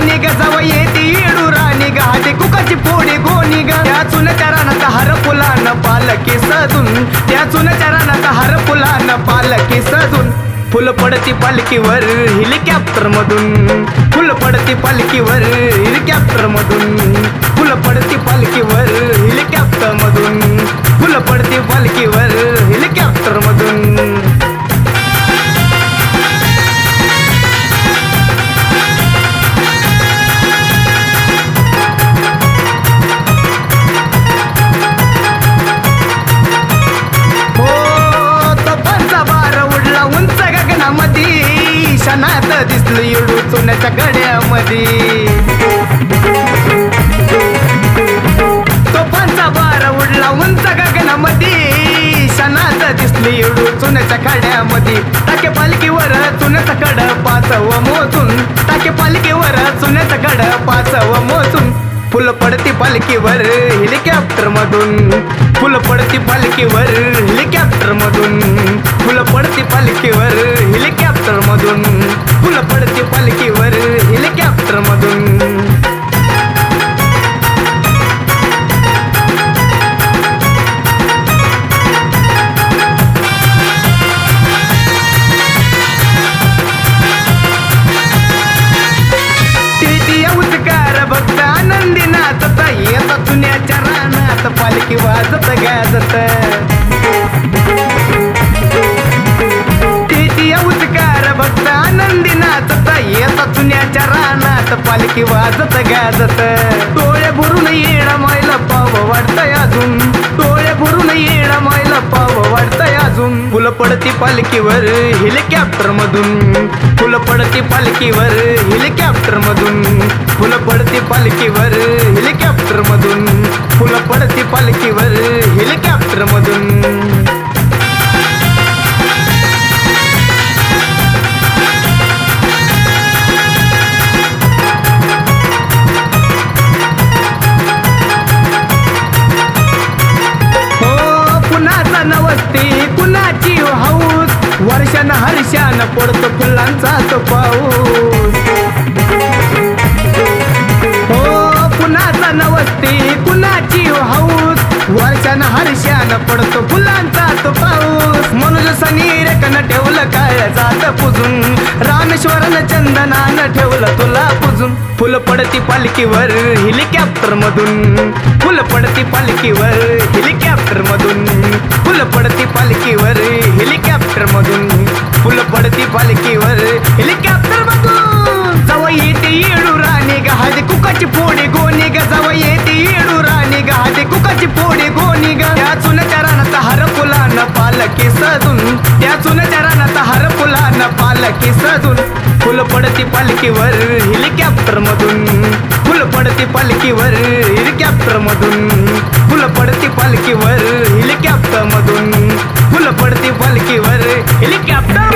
कोणी जवळ सवय येते येडू राणी ग. हाती कुकाची पोडी कोणी ग. त्याचून चरानाचा हर फुलान पालकी सजून. त्याचून चरानाचा हर फुलान पालकी सजून. फुल पडती पालकीवर हेलिकॉप्टर मधून. फुल पडती पालखीवर हेलिकॉप्टर मधून. फुल पडती पालखीवर हेलिकॉप्टर मधून. फुल पडती पालखीवर येडू चुन्याच्या गड्यामध्ये उडला उंच गगनामध्ये. शनाच दिसली येडू चुन्याच्या खाड्यामध्ये. टाके पालखीवर चुन्याचा कड पाचव मोजून. टाके पालखीवर चुन्याचा कड पाचव मोजून. फुल पडती पालखीवर हेलिकॉप्टर मधून. फुल पडती पालखीवर हेलिकॉप्टर मधून. फुल पडती पालखीवर हेलिकॉप्टर मधून. फुल पडती पालखीवर पालखी वाजत गाजत. टिटी उचकार भक्त आनंदी नाचत येत चुन्याच्या रानात पालखी वाजत गाजत. डोळे भरून येण मैल पाव वाटतय अजून. पडती पालखीवर हेलिकॉप्टर मधून फुल पडती पालखीवर हेलिकॉप्टर मधून फुल पडती पालखीवर हेलिकॉप्टर मधून फुल पडती पालखीवर हेलिकॉप्टर मधून हो नवस्ती वर्षान हर्षान पडतो फुलांचा तो पाऊस. हो कुणाचा नवस्ती कुणाची हाऊस वर्षान हर्षान पडतो फुलांचा तो पाऊस. मनुज सनीरेकन ठेवलं काय जात पुजून? रामेश्वरन चंदनानं ठेवलं तुला पुजून. फुल पडती पालखीवर हेलिकॉप्टर मधून. फुल पडती पालखीवर हेलिकॉप्टर मधून. फुल पडती पालखी सजून त्यातून चरणात हार फुलान पालकी सजून. फुल पडती पालखीवर हेलिकॅप्टर मधून. फुल पडती पालखीवर हिलिकॅप्टर मधून. फुल पडती पालखीवर हेलिकॅप्टर मधून. फुल पडती पालखीवर हेलिकॅप्टर